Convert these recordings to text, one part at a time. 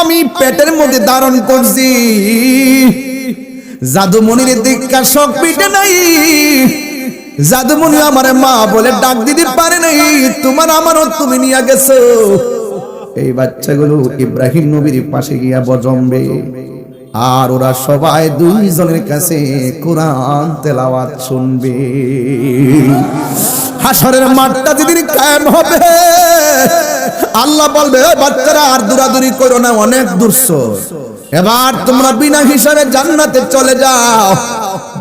আমি পেটের মধ্যে ধারণ করছি। জাদুমণির দীক্ষা শখ পিটে নাই। জাদুমণি আমার মা বলে ডাক দিতে পারে নাই। তোমার আমারও তুমি নিয়ে গেছো। এই বাচ্চাগুলো ইব্রাহিম নবীর পাশে গিয়া বজম্বে। আর ওরা সবাই দুইজনের কাছে কোরআন তেলাওয়াত শুনবে। হাসরের মাঠটা যেদিন কায়েম হবে, আল্লাহ বলবে "ওই বাচ্চারা, আর দূরাদূরি করো না, অনেক দূরছ এবার তোমরা বিনা হিসাবে জান্নাতে চলে যাও।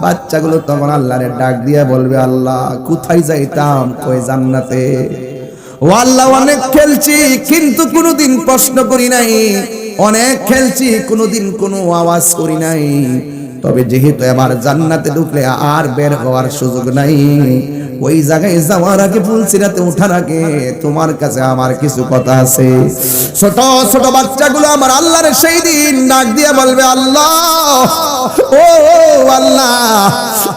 বাচ্চাগুলো তখন আল্লাহরে ডাক দিয়ে বলবে, আল্লাহ, কোথায় যাইতাম? কই জান্নাতে? ও আল্লাহ, অনেক খেলছি, কিন্তু কোনোদিন প্রশ্ন করি নাই। অনেক খেলছি, কোনোদিন কোনো আওয়াজ করি নাই। তবে যেহেতু এবার জান্নাতে ঢুকলে আর বের হওয়ার সুযোগ নাই ওই জায়গায় যাওয়ার আগে ফুলসিরাতে ওঠার আগে তোমার কাছে আমার কিছু কথা আছে। ছোট ছোট বাচ্চাগুলো আমার আল্লাহর সেই দিন ডাক দিয়ে বলবে, আল্লাহ ও, আল্লাহ,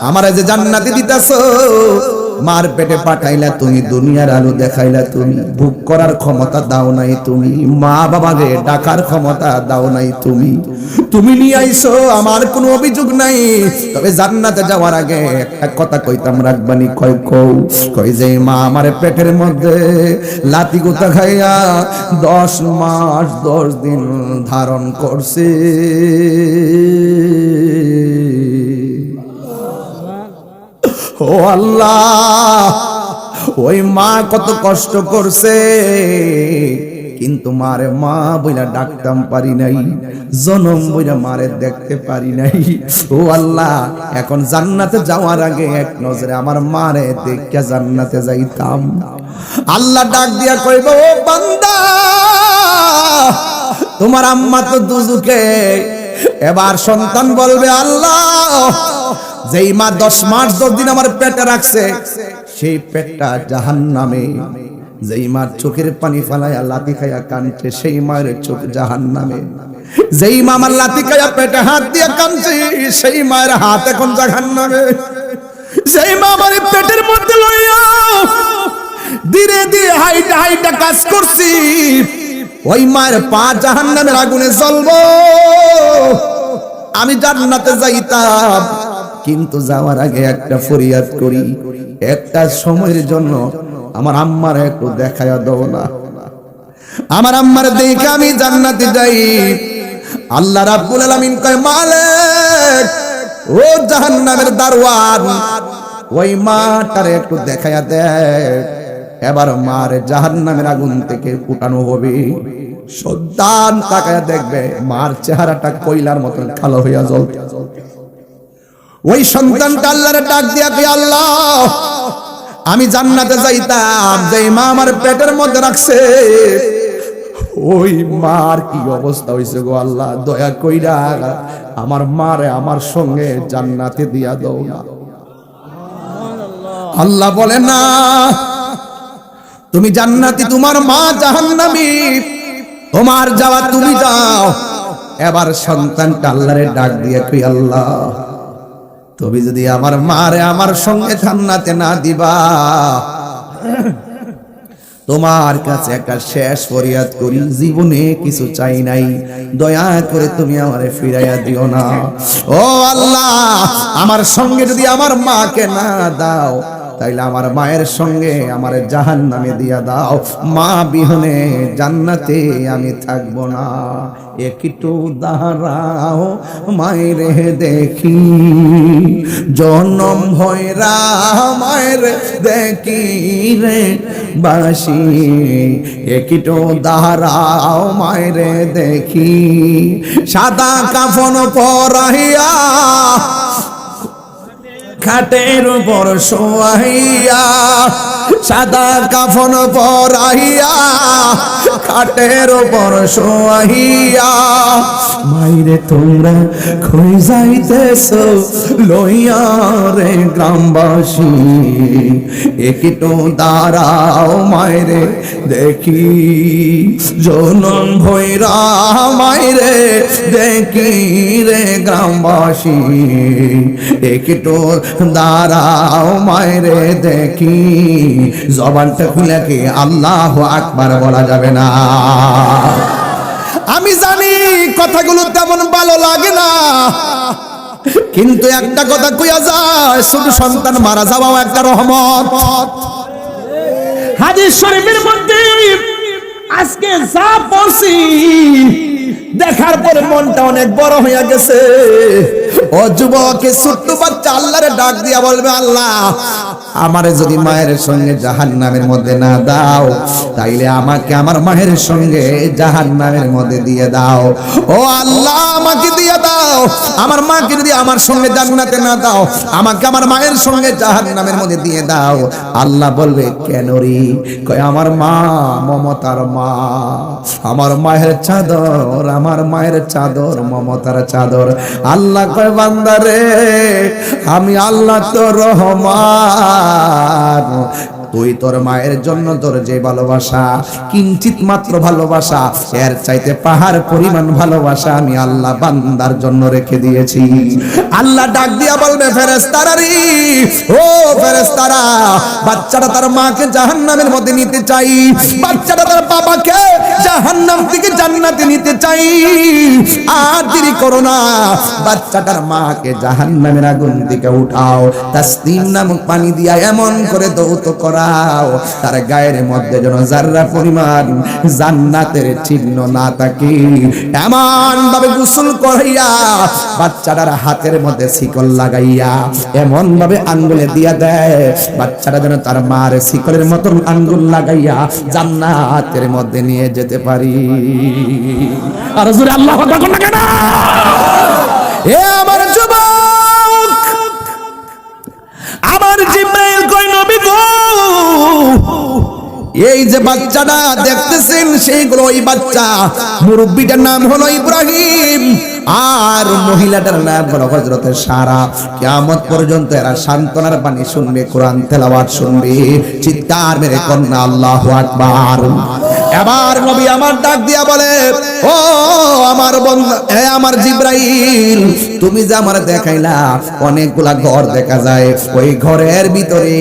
আমার যে জান্নাতি দিতেছো মার পেটে পাঠাইলা তুমি, দুনিয়ার আলো দেখাইলা তুমি, ভোগ করার ক্ষমতা দাও নাই তুমি, মা বাবাকে ডাকার ক্ষমতা দাও নাই তুমি। তুমি নিয়ে আইছো, আমার কোনো অভিযোগ নাই। তবে জান্নাতে যাওয়ার আগে একটা কথা কইতাম রাখবানি কয় কও কই যে মা আমার পেটের মধ্যে লাতি গোতা খাইয়া দশ মাস, দশ দিন ধারণ করছে। ও আল্লাহ, ওই মা কত কষ্ট করছে। কিন্তু মারে মা বইলা ডাকতাম পারি নাই, জনম বইলা মারে দেখতে পারি নাই। ও আল্লাহ, এখন জান্নাতে যাওয়ার আগে এক নজরে আমার মারে দেখে জান্নাতে যাইতাম। আল্লাহ ডাক দিয়া কইব, ও বান্দা, তোমার আম্মা তো দুজুকে, এবার সন্তান বলবে আল্লাহ যেই মা দশ মাস দশ দিন আমার পেটে রাখছে, সেই পেটটা জাহান নামে যেই মার চোখের পানি ফালাইয়া লাতি খাইয়া কানছে সেই মায়ের চোখ জাহান নামে যেই মা আমার লাতি খাইয়া পেটে হাত দিয়ে কানছে সেই মায়ের হাত এখন জাহান নামে সেই মা আমার পেটের মধ্যে লইয়া ধীরে ধীরে হাইটা হাইটা কাজ করছি, ওই মায়ের পা জাহান নামের আগুনে জ্বলবো। আমি জান্নাতে যাইতাম। কিন্তু যাওয়ার আগে একটা ফরিয়াদ করি। একটা সময়ের জন্য আমার আম্মার একটু দেখায়া দাও না। আমার আম্মার দেখে আমি জান্নাতে যাই। আল্লাহ রাব্বুল আলামিন কয়, মালিক, ও জাহান্নামের দারওয়ান ওই মাটারে একটু দেখায়া দেয় এবার মার জাহান্নামের আগুন থেকে ফুটানো হবে। সন্তান তাকায়া দেখবে মার চেহারাটা কয়লার মতন কালো হইয়া জ্বলতে ওই সন্তানটা আল্লাহর ডাক দিয়া কে আল্লাহ, আমি জান্নাতে যাইতাম যে মা আমার পেটের মধ্যে রাখছে। ওই মার কি অবস্থা হইছে গো আল্লাহ, দয়া কইরা আমার মারে আমার সঙ্গে জান্নাতে দিয়া দাও না। আল্লাহ বলে, না, তুমি জান্নাতি, তোমার মা জাহান্নামী, তোমার যাওয়া তুমি যাও। এবার সন্তানটা আল্লাহরে ডাক দিয়ে কই আল্লাহ তুমি যদি আমার মারে আমার সঙ্গে থান্নাতে না দিবা, তোমার কাছে একটা শেষ ফরিয়াদ করি, জীবনে কিছু চাই নাই। দয়া করে তুমি আমারে ফিরাইয়া দিও না। ও আল্লাহ, আমার সঙ্গে যদি আমার মাকে না দাও তাইলে আমার মায়ের সঙ্গে আমার জাহান নামে দিয়া দাও। মা বিহনে জান্নাতে আমি থাকব না। একটু দাঁড়াও, মায়ের দেখি। জনম ভয়রা মায়ের দেখি রে বাসি। একটু দাঁড়াও, মায়ের দেখি। সাদা কাফন পরাইয়া খাটের উপর শোয়াইয়া সাদা কাফন পরাইয়া, খাটের উপর শোয়াইয়া, মাইরে তোমরা খই যাইতেছ, লইয়া রে গ্রামবাসী, একটু দাঁড়াও মাইরে দেখি জনম ভৈরা মাইরে দেখি রে গ্রামবাসী, একটু দাঁড়াও মায়েরে দেখি। জবানটা খুলে কি? আল্লাহ আকবার বলা যাবে না। আমি জানি কথাগুলো তেমন ভালো লাগে না। কিন্তু একটা কথা কইয়া যায় ছোট সন্তান মারা যাওয়াও একটা রহমত। হাদিস শরীফের মধ্যে আজকে যা পড়ছি, দেখার পরে মনটা অনেক বড় হইয়া গেছে। ও যুবকে ছোট্ট বাচ্চা আল্লাহরে ডাক দিয়া বলবে, আল্লাহ আমারে যদি মায়ের সঙ্গে জাহান নামের মধ্যে না দাও তাইলে আমাকে আমার মায়ের সঙ্গে জাহান নামের মধ্যে দিয়ে দাও। ও আল্লাহ আমাকে দিয়ে দাও। আমার মাকে যদি আমার সঙ্গে জান্নাতে না দাও আমাকে আমার মায়ের সঙ্গে জাহান নামের মধ্যে দিয়ে দাও। আল্লাহ বলবে কেন রে? কয় আমার মা মমতার মা আমার মায়ের চাদর আমার মায়ের চাদর মমতার চাদর। আল্লাহ কয় বান্দারে আমি আল্লাহ তো রহমান। আর তুই তোর মায়ের জন্য তোর যে ভালোবাসা, কিঞ্চিত মাত্র ভালোবাসা, এর চাইতে পাহাড় পরিমাণ ভালোবাসা আমি আল্লাহ বান্দার জন্য রেখে দিয়েছি। আল্লাহ ডাক দিয়া বলবে ফেরেস্তারা রে ও ফেরেস্তারা বাচ্চাটা তার মাকে জাহান্নামের মধ্যে নিতে চাই, বাচ্চাটা তার বাবাকে জাহান্নাম থেকে জান্নাতে নিতে চাই। আর দেরি করো না, বাচ্চাটার মাকে জাহান্নামের আগুন থেকে উঠাও। তাসনিম নামক পানি দিয়া এমন করে দৌত করাও তার গায়ের মধ্যে যেন জাররা পরিমাণ জান্নাতের চিহ্ন না থাকে এমন ভাবে গোসল করাইয়া বাচ্চাটার হাতের মধ্যে শিকল লাগাইয়া এমন ভাবে আঙ্গুলে দিয়া দেয়। বাচ্চাটা যেন তার মার শিকলের মতন আঙ্গুল লাগাইয়া জান্নাতের মধ্যে নিয়ে যেতে পারি। আর জোরে আল্লাহ আকবার কোন কেন? এ আমার যুবক! এই যে বাচ্চাটা দেখতেছেন, সেইগুলো ওই বাচ্চা। মুরব্বীটার নাম হলো ইব্রাহিম। আর মহিলাটার নাম হলো হজরত সারা। কিয়ামত পর্যন্ত এরা সান্ত্বনার বাণী শুনবে, কোরআন তেলাওয়াত শুনবে। চিৎকার মেরে কন্যা আল্লাহু আকবার। এবার নবী আমার ডাক দিয়া বলে, ও আমার বন্ধু হে আমার জিব্রাইল, তুমি যে আমার দেখাইলা, অনেকগুলা ঘর দেখা যায়। ওই ঘরের ভিতরে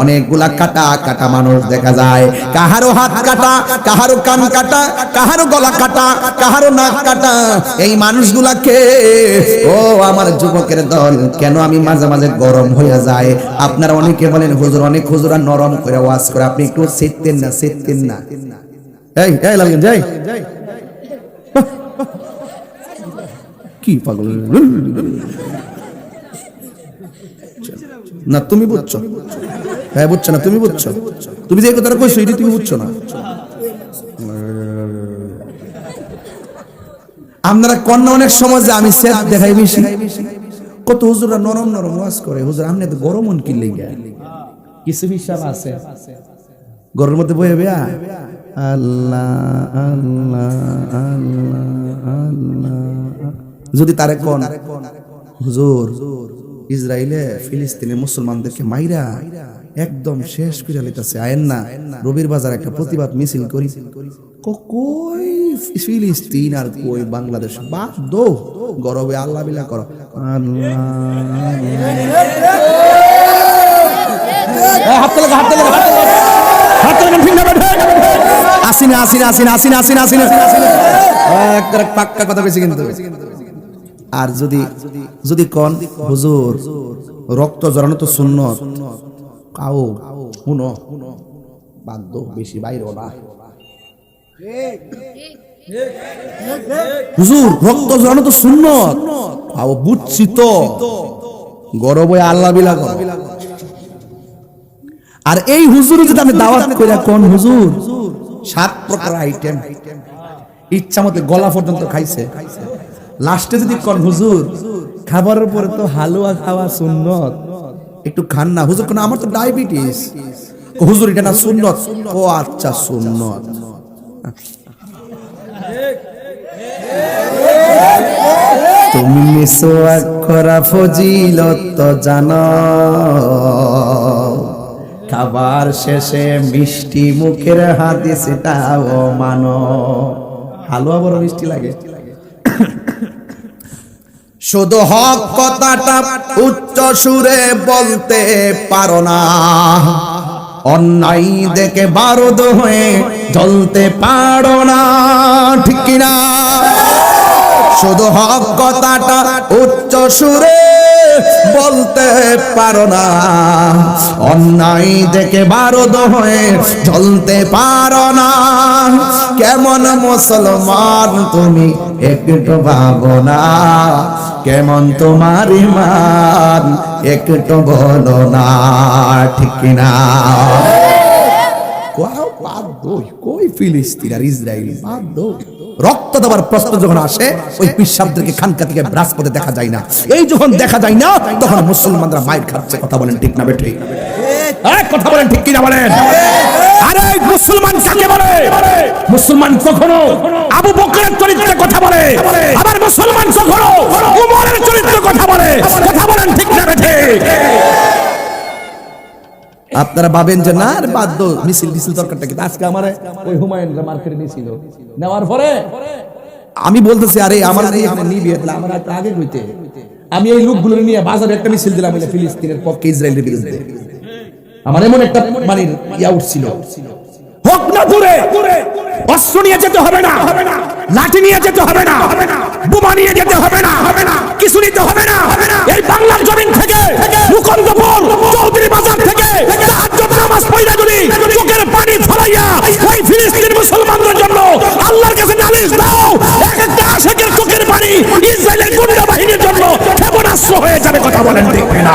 অনেকগুলা কাটা কাটা মানুষ দেখা যায়। কাহারো হাত কাটা, কাহারো কান কাটা, কাহারো গলা কাটা, কাহারো নাক কাটা। এই মানুষগুলাকে, ও আমার যুবকের দল, কেন আমি মাঝে মাঝে গরম হইয়া যায় আপনারা অনেকে বলেন, হুজুর, অনেক হুজুরা নরম করে ওয়াজ করে, আপনি একটু সেততেন না সেততেন না। এই এই লাগেন যাই কি পাগল? না তুমি বুঝছ। হ্যাঁ বুঝছ না তুমি বুঝছ। তুমি যে কথাটা কইছো এটি তুমি বুঝছ না। আপনারা কন্যা অনেক সময় যে আমি সেট দেখাই বেশি। কত হুজুরা নরম নরম ওয়াজ করে। হুজুর আপনি তো গরম মন কি লেগে কিছু হিসাব আছে। ঘরের মধ্যে বয়ে বেয়া? আল্লাহ আল্লাহ আল্লাহ আল্লাহ। যদি তারে কোন, হুজুর ইসরায়েলে ফিলিস্তিনের মুসলমানদেরকে মাইরা একদম শেষ করে লিতেছে আয়েন না, রবির বাজার একটা প্রতিবাদ মিছিল করি। কই ফিলিস্তিন আর কই বাংলাদেশ? বাদ দো, গরবে আল্লাহ বিলা করো। আল্লাহ। হাত হাত হাত আসিনা আসিনা আসিনা আসিনা আসিনা আসিনা পাক্কা কথা কিন্তু। আর যদি যদি কন, হুজুর, রক্ত জড়ানো তো শূন্য কাও, শুনো। বাধ্য বেশি বাইরে না। হুজুর, রক্ত জড়ানো তো কাও বুঝছি তো। গরব আল্লাহ বিলা। আর এই হুজুর যদি আমি দাওয়াত কইরা কোন, হুজুর সাত প্রকার আইটেম ইচ্ছা মতো গলা পর্যন্ত খাইছে। লাস্টে যদি কোন, হুজুর, খাবারের পরে তো হালুয়া খাওয়া সুন্নত। একটু খান না। হুজুর কোন, আমার তো ডায়াবেটিস। হুজুর, এটা না সুন্নত? ও আচ্ছা সুন্নত। তুমি মিসওয়াক করা ফজিলত জানো। খাবার শেষে মিষ্টি মুখের হাদিসটাও মানো। হালুয়া বড় মিষ্টি লাগে। শুধু হক কথাটা উচ্চ সুরে বলতে পারো না। অন্যায় দেখে বারুদ হয়ে জ্বলতে পারো না, ঠিক কিনা? শুধু হক কথাটা উচ্চ সুরে বলতে পারো না। অন্যায় দেখে বারুদ হয়ে চলতে পারো না। কেমন মুসলমান তুমি একটু ভাবো না। কেমন তোমার ইমান একটু বলো না। ঠিক না কই ফিলিস্তিন আর ইসরায়েল বাধ্য রক্ত দেওয়ার প্রশ্ন যখন আসে, ওই পিসাবদেরকে খানকা থেকে রাজপথে দেখা যায় না। এই যখন দেখা যায় না, তখন মুসলমানরা মাইর খাচ্ছে, কথা বলেন ঠিক না এই কথা বলেন ঠিক কিনা বলেন? আরে, মুসলমান কাকে বলে। মুসলমান কখনো আবু বকরের চরিত্রে কথা বলে, আবার মুসলমান কখনো উমরের চরিত্রে কথা বলে, কথা বলেন ঠিক না বেঠিক আপনারা ভাবেন যে না আর বাধ্য মিছিল মিছিল দরকারটা কি? আজকে আমার ওই হুমায়ুনরা মার্কেটে নিয়েছিল নেওয়ার পরে আমি বলতেছি আরে আমার নিবি আমার আগে কইতে আমি এই লোকগুলো নিয়ে বাজারে একটা মিছিল দিলাম ফিলিস্তিনের পক্ষে ইসরায়েলের বিরুদ্ধে। আমার এমন একটা মানে ইয়া উঠছিল। হোক না দূরে অস্ত্র নিয়ে যেতে হবে না লাঠি নিয়ে যেতে হবে না বোমা নিয়ে যেতে হবে না কিছু নিতে হবে না। এই বাংলার জমিন থেকে মুকন্দপুর চৌধুরী বাজার থেকে নামাজ পড়া যদি চোখের পানি ছড়াইয়া ওই ফিলিস্তিন মুসলমানদের জন্য আল্লাহর কাছে নালিশ দাও এক একটা আশেকের চোখের পানি ইসরায়েলের গুন্ডা বাহিনীর জন্য ক্ষেপণাস্ত্র হয়ে যাবে কথা বলেন ঠিক না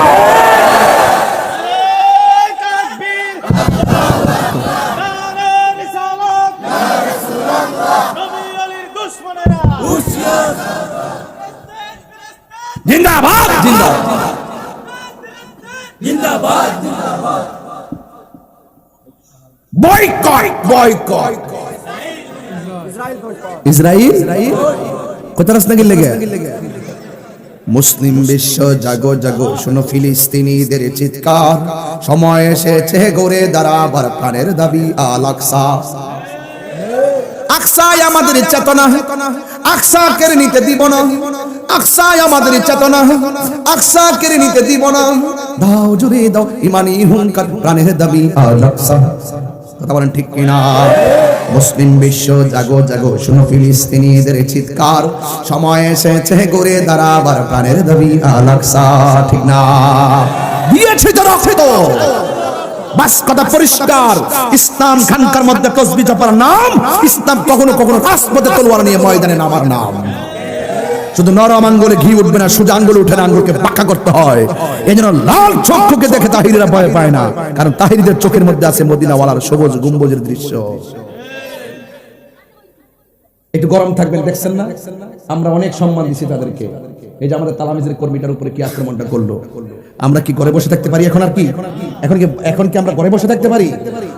জিন্দাবাদ। জিন্দাবাদ। মুসলিম বিশ্ব জাগো জাগো, শুনো ফিলিস্তিনিদের চিৎকার। সময় এসেছে গড়ে দাঁড়াবার প্রাণের দাবি আল আকসা। আকসাই আমাদের চেতনা, আকসা কেড়ে নিতে দিব না। আকসাই আমাদের চেতনা, আকসা কেড়ে নিতে দিব না। দাও জুড়ে দাও ইমানি হুঙ্কার, প্রাণের দাবি আল আকসা। কথা বলেন ঠিক কিনা? মুসলিম বিশ্ব জাগো জাগো, শুনো ফিলিস্তিনিদের চিৎকার। সময় এসেছে গড়ে দাঁড়াবার দাবি ঠিক না? দিয়েছে রক্ত বাস কথা পরিষ্কার। ইসলাম খানকার মধ্যে তসবি জপার নাম, ইসলাম কখনো কখনো রাজপথে তলোয়ার নিয়ে ময়দানে নামার নাম। শুধু নরম আঙ্গুলে ঘি উঠবে না সোজা আঙ্গুলে উঠে আঙ্গুলকে পাকা করতে হয়। এই জন্য লাল চক্ষুকে দেখে তাহিরিরা ভয় পায় না, কারণ তাহিরিদের চোখের মধ্যে আছে মদিনাওয়ালার সবুজ গুম্বজের দৃশ্য। একটু গরম থাকবেন, দেখছেন না? আমরা অনেক সম্মান দিছি তাদেরকে। এই যে আমাদের তালামিজের কর্মীটার উপরে কি আক্রমণটা করল? আমরা কি ঘরে বসে থাকতে পারি এখন আর কি? এখন কি এখন কি আমরা ঘরে বসে থাকতে পারি?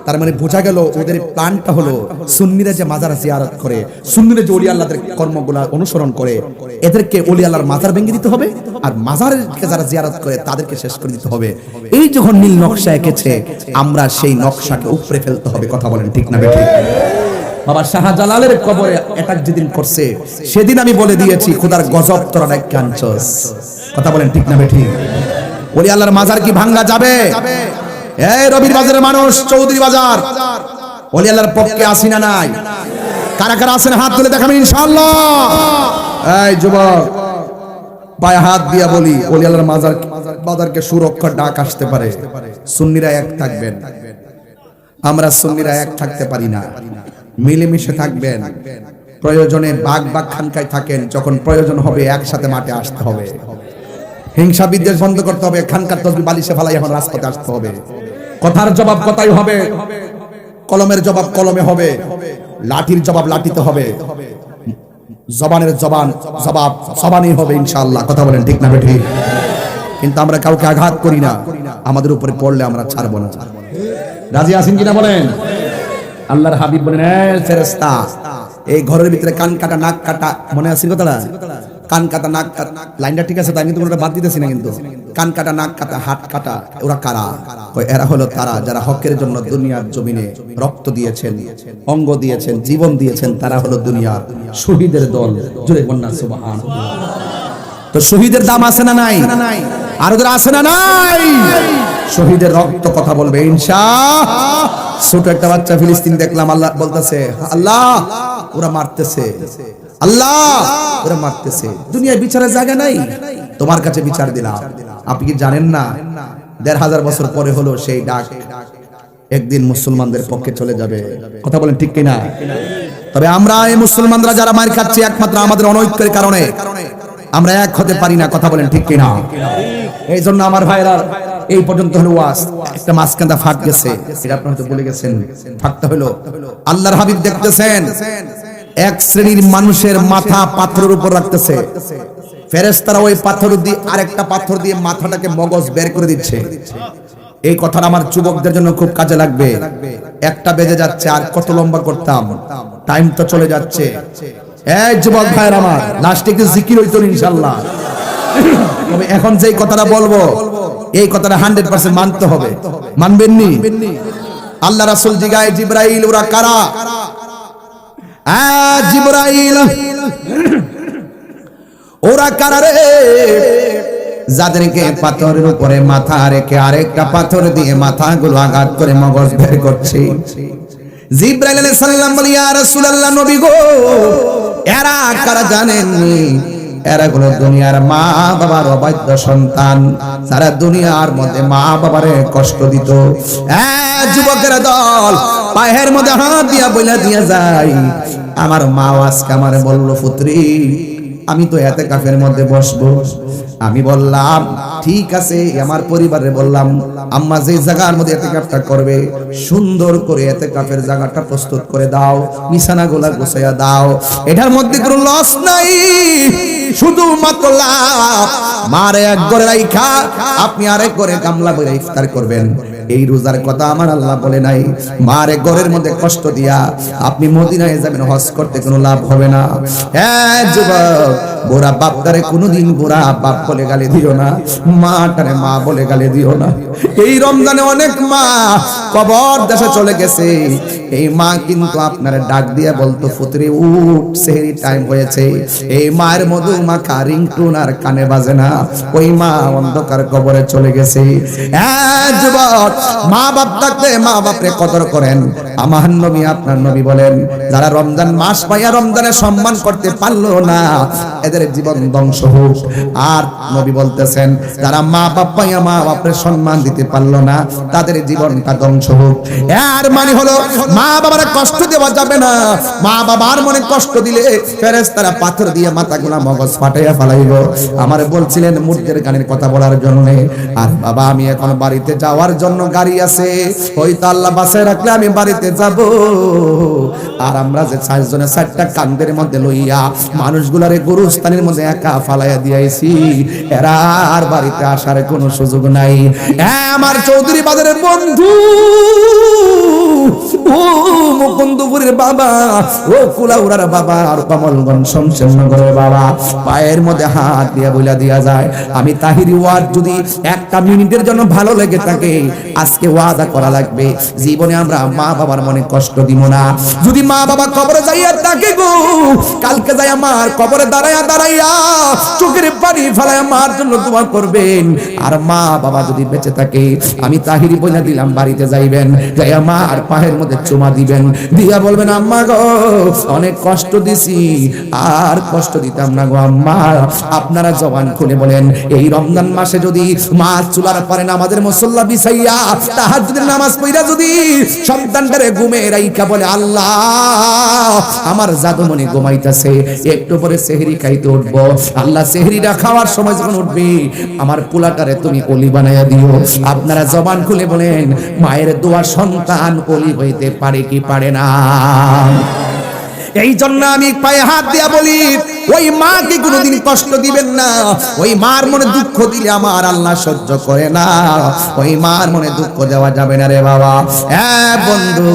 তার মানে বোঝা গেল ওদের প্ল্যানটা হলো সুন্নিরা যে মাজার জিয়ারত করে, সুন্নিরা যে অলি আল্লাহদের কর্মগুলা অনুসরণ করে, এদেরকে অলি আল্লাহর মাজার ভেঙে দিতে হবে আর মাজারকে যারা জিয়ারত করে তাদেরকে শেষ করে দিতে হবে। এই যখন নীল নকশা এঁকেছে, আমরা সেই নকশাকে উপরে ফেলতে হবে, কথা বলেন ঠিক না বেঠিক? বাবা শাহজালালের কবরে অ্যাটাক যেদিন করছে, সেদিন আমি বলে দিয়েছি, খোদার গজব তোরা এক কথা বলেন ঠিক না বেঠি ওলি আল্লাহর মাজার কি ভাঙ্গা যাবে? এই রবির বাজারের মানুষ চৌধুরী বাজার। ওলি আল্লাহর পক্ষে আসি না নাই। কারা কারা আছেন হাত তুলে দেখাবেন ইনশাআল্লাহ। এই যুবক পায়ে হাত দিয়া বলি ওলি আল্লাহর মাজার বাজারকে সুরক্ষার ডাক আসতে পারে। সুন্নিরা এক থাকবেন। আমরা সুন্নিরা এক থাকতে পারি না। মিলেমিশে থাকবেন। প্রয়োজনে বাঘ বাঘ খানকায় থাকেন যখন প্রয়োজন হবে একসাথে মাঠে আসতে হবে। হিংসা বিদ্বেষ বন্ধ করতে হবে খানকার তসবি বালিশে ফালাই এখন রাজপথে আসতে হবে। কথার জবাব কথাই হবে, কলমের জবাব কলমে হবে, লাঠির জবাব লাঠিতে হবে। জবানের জবান, জবাব জবানই হবে ইনশাআল্লাহ, কথা বলেন ঠিক না ঠিক কিন্তু আমরা কাউকে আঘাত করি না, আমাদের উপরে পড়লে আমরা ছাড়বো না। রাজি আছেন কিনা বলেন? আল্লাহর হাবিব বলেন "এই ফেরেশতা, এই ঘরের ভিতরে কান কাটা, নাক কাটা, মনে আছে কথাটা? কান কাটা, নাক কাটা। লাইনটা ঠিক আছে, তাই কিন্তু কোনোটা বাদ দিতেছি না কিন্তু। কান কাটা, নাক কাটা, হাত কাটা, ওরা কারা? এরা হলো তারা যারা হকের জন্য দুনিয়ার জমিনে রক্ত দিয়েছেন, অঙ্গ দিয়েছেন, জীবন দিয়েছেন, তারা হলো দুনিয়ার শহীদের দল। জোরে বন্যা সুবহান তো শহীদের দাম আছে না নাই? আর ওদের আছে না নাই? শহীদের রক্ত কথা বলবে ইনশা ছোট একটা বাচ্চা ফিলিস্তিন দেখলাম, আল্লাহ বলতেছে, আল্লাহ, ওরা মারতেছে। আল্লাহ ওরা মারতেছে। দুনিয়ায় বিচারের জায়গা নাই। তোমার কাছে বিচার দিলাম। আপনি কি জানেন না? দেড় হাজার বছর পরে হলো সেই ডাক। একদিন মুসলমানদের পক্ষে চলে যাবে। কথা বলেন ঠিক কিনা? তবে আমরা এই মুসলমানরা যারা মার খাচ্ছি একমাত্র আমাদের অনৈক্যের কারণে। আমরা এক হতে পারি না, কথা বলেন ঠিক কিনা? এই জন্য আমার ভাইরা, এই পর্যন্ত হলো ওয়াজ। একটা মাঝখানটা ফাট গেছে। এটা আপনারা তো বলে গেছেন। ফাটটা হলো, আল্লাহর হাবিব দেখতেছেন। এক শ্রেণির মানুষের মাথা পাথরের উপর রাখতেছে। ফেরেশতারা ওই পাথর দিয়ে আরেকটা পাথর দিয়ে মাথাটাকে মগজ বের করে দিচ্ছে। এই কথাটা আমার যুবকদের জন্য খুব কাজে লাগবে। একটা বেজে যাচ্ছে, আর কত লম্বা করতাম। টাইম তো চলে যাচ্ছে। এই যুবক ভাইয়ের আমার, লাস্টে একটু জিকির হইতো ইনশাল্লাহ। তবে এখন যেই কথাটা বলব, এই কথাটা হান্ড্রেড পার্সেন্ট মানতে হবে। মানবেননি আল্লাহ রাসুল জিগায় জিব্রাইল, ওরা কারা? জিব্রাইল, ওরা কারা রে যাদেরকে পাথরের উপরে মাথা রেখে আরেকটা পাথর দিয়ে আঘাত করে মগজ বের করছে। এরা কারা এরা দুনিয়ার মা বাবার অবাধ্য সন্তান। দুনিয়ার মধ্যে মা বাবারে কষ্ট দিত। যুবকের দল, পায়ের মধ্যে হাত দিয়া বইলা দিয়া যায়। আমার মা আজকে আমার বলল, পুত্রী, আমি তো এতে কাফের মধ্যে বসবো। আমি বললাম, ঠিক আছে। আমার পরিবারে বললাম, আম্মা, যে জায়গার মধ্যে এতে কাপটা করবে, সুন্দর করে এতে কাপের জায়গাটা প্রস্তুত করে দাও বিছানা গোলা গোছাইয়া দাও। এটার মধ্যে কোনো লস নাই। শুধুমাত্র লাভ, মারে এক করে রাইখা, আপনি আরেক করে গামলা বলে ইফতার করবেন। এই রোজার কথা আমার আল্লাহ বলে নাই। মারে ঘরের মধ্যে কষ্ট দিয়া আপনি মদিনায় যাবেন, হজ করতে কোনো লাভ হবে না। হ্যাঁ যুবক, বোরা বাপটারে কোনোদিন বোরা বাপ বলে গালি দিও না, মাটারে মা বলে গালি দিও না। এই রমজানে অনেক মা কবর দেশে চলে গেছে। এই মা কিন্তু আপনার ডাক দিয়ে বলতো, ফুতরে উঠ সেহরি টাইম হয়েছে। এই মায়ের মধু মা রিংটুন আর কানে বাজে না। ওই মা অন্ধকার কবরে চলে গেছে। যুবক মা বাপ থাকতে মা বাপরে কদর করেন। আমার নবী, আপনার নবী বলেন, যারা রমজান মাস পাইয়া রমজানের সম্মান করতে পারল না, এদের জীবন ধ্বংস হোক। আর নবী বলতেছেন, যারা মা বাপ পাইয়া মা বাপের সম্মান দিতে পারল না, তাদের জীবনটা ধ্বংস হোক। এর মানে হলো মা বাবার কষ্ট দেওয়া যাবে না। মা বাবার মনে কষ্ট দিলে ফেরেশতারা পাথর দিয়ে মাথাগুলা মগজ ফাটাইয়া ফালাইব আমার বলছিলেন মূর্তির গানের কথা বলার জন্য, আর বাবা, আমি এখন বাড়িতে যাওয়ার জন্য গাড়ি আছে, হয়তো আল্লাহ বাসায় রাখলে আমি বাড়িতে যাব। আর আমরা যে চারজনে চারটা কান্দের মধ্যে লইয়া মানুষগুলারে গুরুস্থানের মধ্যে একা ফালাইয়া দিয়েছি এরা আর বাড়িতে আসার কোনো সুযোগ নাই। হ্যাঁ আমার চৌধুরী বাজারের বন্ধু! ও মুকুন্দপুরের বাবা, ও বাবা, আর কমলগঞ্জ বাবা। পায়ের মধ্যে হাত দিয়া বইলা দিয়া যায়। আমি যদি একটা মিনিটের জন্য ভালো লেগে থাকে, আজকে ওয়াদা করা লাগবে। জীবনে আমরা মা বাবার মনে কষ্ট দিব না। যদি মা বাবা কবরে যাইয়া থাকে গো, কালকে যাই আমার কবরে দাঁড়াইয়া দাঁড়াইয়া চোখের পানি ফেলাইয়া মার জন্য দোয়া করবেন। আর মা বাবা যদি বেঁচে থাকে, আমি তাহিরি বলে দিলাম, বাড়িতে যাইবেন। যাইয়া মা আর পায়ের মধ্যে চুমা দিবেন। দিয়া বলবেন, আম্মা গো, অনেক কষ্ট দিছি। আর কষ্ট দিতাম না গো আম্মা। আপনারা জবান খুলে বলেন, এই রমজান মাসে যদি মা চুলার পারেন আমাদের মুসল্লা বিছাইয়া তাহাজ্জুদের নামাজ পড়া যদি সন্তানটারে ঘুমে রাইখা বলে, আল্লাহ, আমার জাদুমণি ঘুমাইতেছে, একটু পরে সেহরি খাইতে উঠবো। আল্লাহ সেহরিটা খাওয়ার সময় যখন উঠবে, আমার পোলাটারে তুমি অলি বানাইয়া দিও। আপনারা জবান খুলে বলেন, মায়ের দোয়া সন্তান অলি হইতে পারে কি পারে না? এই জন্য আমি পায়ে হাত দিয়া বলি ওই মাকে কোনোদিন কষ্ট দিবেন না। ওই মার মনে দুঃখ দিলে আমার আল্লাহ সহ্য করে না। ওই মার মনে দুঃখ দেওয়া যাবে না রে বাবা। হ্যাঁ বন্ধু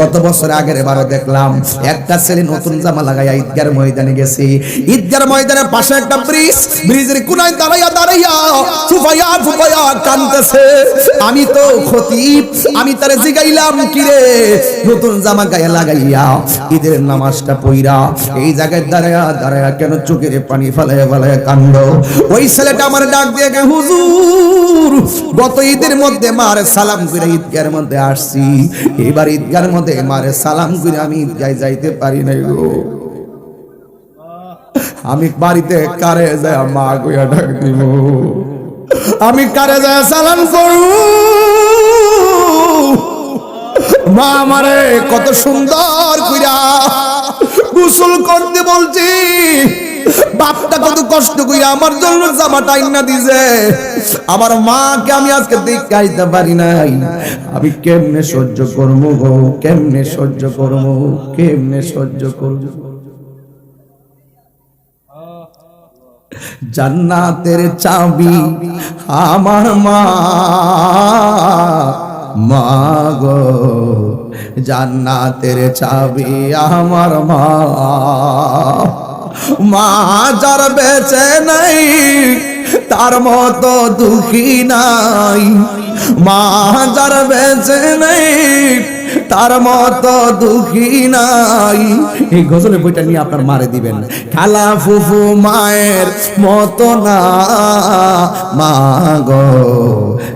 গত বছর আগের এবারও দেখলাম একটা ছেলে নতুন জামা লাগাইয়া ঈদগার ময়দানে গেছি। ঈদগার ময়দানের পাশে একটা ব্রিজ ব্রিজের কোনায় দাঁড়াইয়া দাঁড়াইয়া ফুফাইয়া ফুফাইয়া কানতেছে। আমি তো খতিব আমি তারে জিগাইলাম কি রে? নতুন জামা গায়ে লাগাইয়া ঈদের নামাজটা পইরা এই জায়গায় দাঁড়ায়া দাঁড়ায়া কেন চোখের পানি ফেলায় ফেলায় কান্দ? ওই ছেলেটা আমার ডাক দিয়ে গে, হুজুর, গত ঈদের মধ্যে মারে সালাম করে ঈদগার মধ্যে আসছি। এবার ঈদগার মধ্যে মারে সালাম করে আমি ঈদগায় যাইতে পারি নাই গো। আমি বাড়িতে কারে যায় মা কইয়া ডাক দিব। আমি কারে যায় সালাম করু। মা আমারে কত সুন্দর কইরা গোসল করতে বলছি। বাপটা কত কষ্ট কইরা আমার জন্য জামাটা আইনা দিছে। আমার মাকে আমি আজকে দেখাইতে পারি নাই। আমি কেমনে সহ্য করব গো? কেমনে সহ্য করব? কেমনে সহ্য করব? জান্নাতের চাবি আমার মা। মা গো। জান্নাতের চাবি আমার মা। মা যার বেঁচে নাই, তার মতো দুঃখী নাই। মা যার বেঁচে নাই তার মতো দুঃখী নাই। এই গজলের বইটা নিয়ে আপনার মারে দিবেন। খালা ফুফু মায়ের মতো না। মা গো,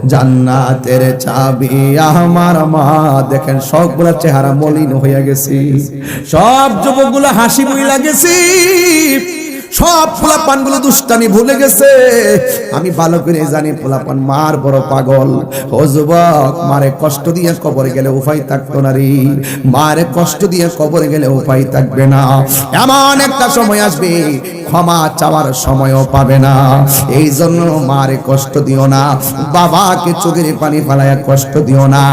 জান্নাতের চাবি আমার মা। দেখেন, সবগুলা চেহারা মলিন হইয়া গেছি। সব যুবকগুলো হাসি বইলা গেছি। সব পোলাপানগুলো দুষ্টামি ভুলে গেছে। আমি ভালো করে জানি পোলাপান মার বড় পাগল। ও যুবক, মারে কষ্ট দিয়ে কবরে গেলে উপায় থাকতো না রে। মারে কষ্ট দিয়ে কবরে গেলে উপায় থাকবে না। এমন একটা সময় আসবে, ক্ষমা চাওয়ার সময়ও পাবে না। এই জন্য মারে কষ্ট দিও না। বাবাকে চোখের পানি ফালায় কষ্ট দিও না।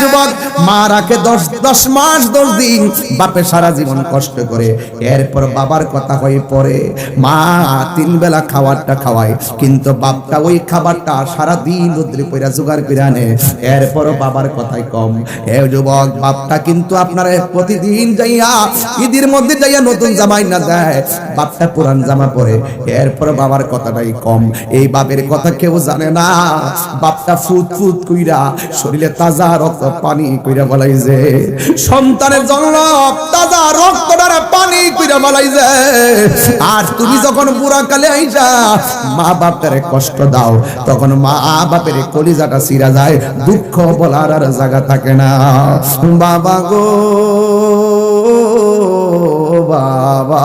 যুবক মা রাখে দশ দশ মাস, দশ দিন বাপে সারা জীবন কষ্ট করে। এরপর বাবার কথা হয়ে পড়ে মা তিন বেলা খাবারটা খাওয়ায়। কিন্তু বাপটা ওই খাবারটা সারা দিন রোদ্রে পয়রা জোগাড় করে আনে এরপরও বাবার কথাই কম। এ যুবক, বাপটা কিন্তু আপনার প্রতিদিন যাইয়া ঈদের মধ্যে যাইয়া নতুন জামাই না দেয়। বাপটা পুরান জামা পরে। এরপর বাবার কথাটাই কম। এই বাপের কথা কেউ জানে না। বাপটা ফুট ফুট কইরা শরীরে তাজা রক্ত পানি কইরা বলাই যে সন্তানের জন্য তাজা রক্ত পানি কইরা বলাই যে আর তুমি যখন বুড়া কালে আইসা, মা বাপের কষ্ট দাও। তখন মা বাপের কলিজাটা সিরা যায়, দুঃখ বলার আর জায়গা থাকে না। বাবা গো, বাবা।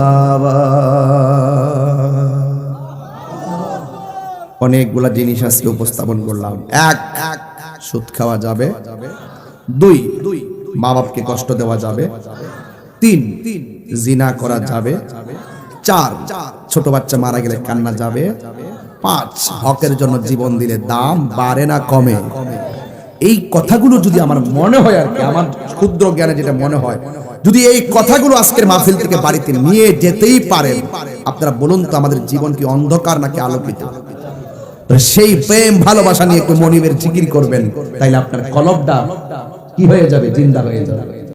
অনেকগুলা জিনিস আজকে উপস্থাপন করলাম। এক, সুদ খাওয়া যাবে। দুই মা বাপকে কষ্ট দেওয়া যাবে। তিন, জিনা করা যাবে। চার, ছোট বাচ্চা মারা গেলে কান্না যাবে। পাঁচ, হকের জন্য জীবন দিলে দাম বাড়ে না, কমে। এই কথাগুলো যদি আমার মনে হয় আর কি, আমার ক্ষুদ্র জ্ঞানে যেটা মনে হয়, যদি এই কথাগুলো আজকের মাহফিল থেকে বাড়িতে নিয়ে যেতেই পারেন, আপনারা বলুন তো আমাদের জীবন কি অন্ধকার নাকি আলোকিত? সেই প্রেম, ভালোবাসা নিয়ে একটু মনিবের জিকির করবেন। তাইলে আপনার কলবটা কি হয়ে যাবে? জিন্দা হয়ে যাবে।